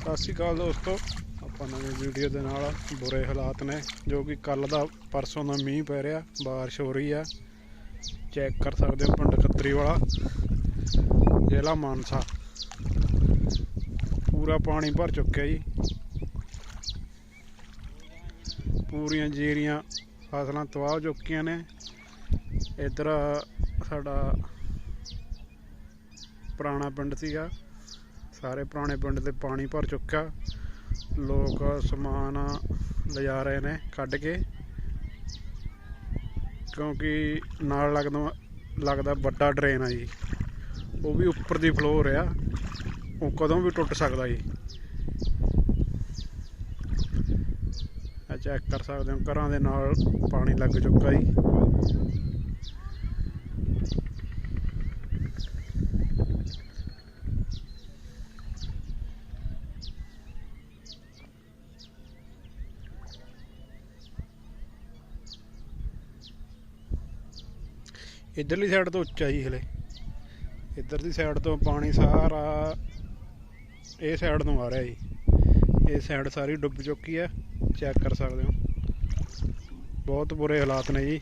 ਸਤਿ ਸ਼੍ਰੀ ਅਕਾਲ ਦੋਸਤੋ। ਆਪਾਂ ਨਵੀਂ ਵੀਡੀਓ ਦੇ ਨਾਲ ਬੁਰੇ ਹਾਲਾਤ ਨੇ, ਜੋ ਕਿ ਕੱਲ ਦਾ ਪਰਸੋਂ ਦਾ ਮੀਂਹ ਪੈ ਰਿਹਾ, ਬਾਰਿਸ਼ ਹੋ ਰਹੀ ਆ। ਚੈੱਕ ਕਰ ਸਕਦੇ ਹੋ ਪਿੰਡ ਖੱਤਰੀ ਵਾਲਾ ਜ਼ਿਲ੍ਹਾ ਮਾਨਸਾ। ਪੂਰਾ ਪਾਣੀ ਭਰ ਚੁੱਕਿਆ ਜੀ। ਪੂਰੀਆਂ ਜੀਰੀਆਂ ਫਸਲਾਂ ਤਬਾਹ ਹੋ ਚੁੱਕੀਆਂ ਨੇ। ਇੱਧਰ ਸਾਡਾ ਪੁਰਾਣਾ ਪਿੰਡ ਸੀਗਾ। ਸਾਰੇ ਪੁਰਾਣੇ ਪਿੰਡ ਤੇ ਪਾਣੀ ਭਰ ਚੁੱਕਾ ਲੋਕ ਸਮਾਨ ਲਿਜਾ ਰਹੇ ਨੇ ਕੱਢ ਕੇ। ਕਿਉਂਕਿ ਨਾਲ ਲੱਗਦਾ ਲੱਗਦਾ ਵੱਡਾ ਡਰੇਨ ਆ ਜੀ। ਉਹ ਵੀ ਉੱਪਰ ਦੀ ਫਲੋਰ ਆ ਉਹ ਕਦੋਂ ਵੀ ਟੁੱਟ ਸਕਦਾ ਜੀ। ਚੈੱਕ ਕਰ ਸਕਦੇ ਹੋ। ਘਰਾਂ ਦੇ ਨਾਲ ਪਾਣੀ ਲੱਗ ਚੁੱਕਾ ਜੀ। ਇਧਰਲੀ ਸਾਈਡ ਤੋਂ ਉੱਚਾ ਜੀ ਹਲੇ। ਇੱਧਰ ਦੀ ਸਾਈਡ ਤੋਂ ਪਾਣੀ ਸਾਰਾ ਇਹ ਸਾਈਡ ਨੂੰ ਆ ਰਿਹਾ ਜੀ। ਇਹ ਸਾਈਡ ਸਾਰੀ ਡੁੱਬ ਚੁੱਕੀ ਹੈ ਚੈੱਕ ਕਰ ਸਕਦੇ ਹੋ। ਬਹੁਤ ਬੁਰੇ ਹਾਲਾਤ ਨੇ ਜੀ।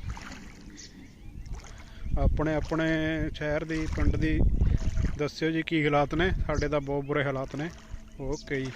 ਆਪਣੇ ਆਪਣੇ ਸ਼ਹਿਰ ਦੀ, ਪਿੰਡ ਦੀ ਦੱਸਿਓ ਜੀ ਕੀ ਹਾਲਾਤ ਨੇ। ਸਾਡੇ ਤਾਂ ਬਹੁਤ ਬੁਰੇ ਹਾਲਾਤ ਨੇ। ਓਕੇ ਜੀ।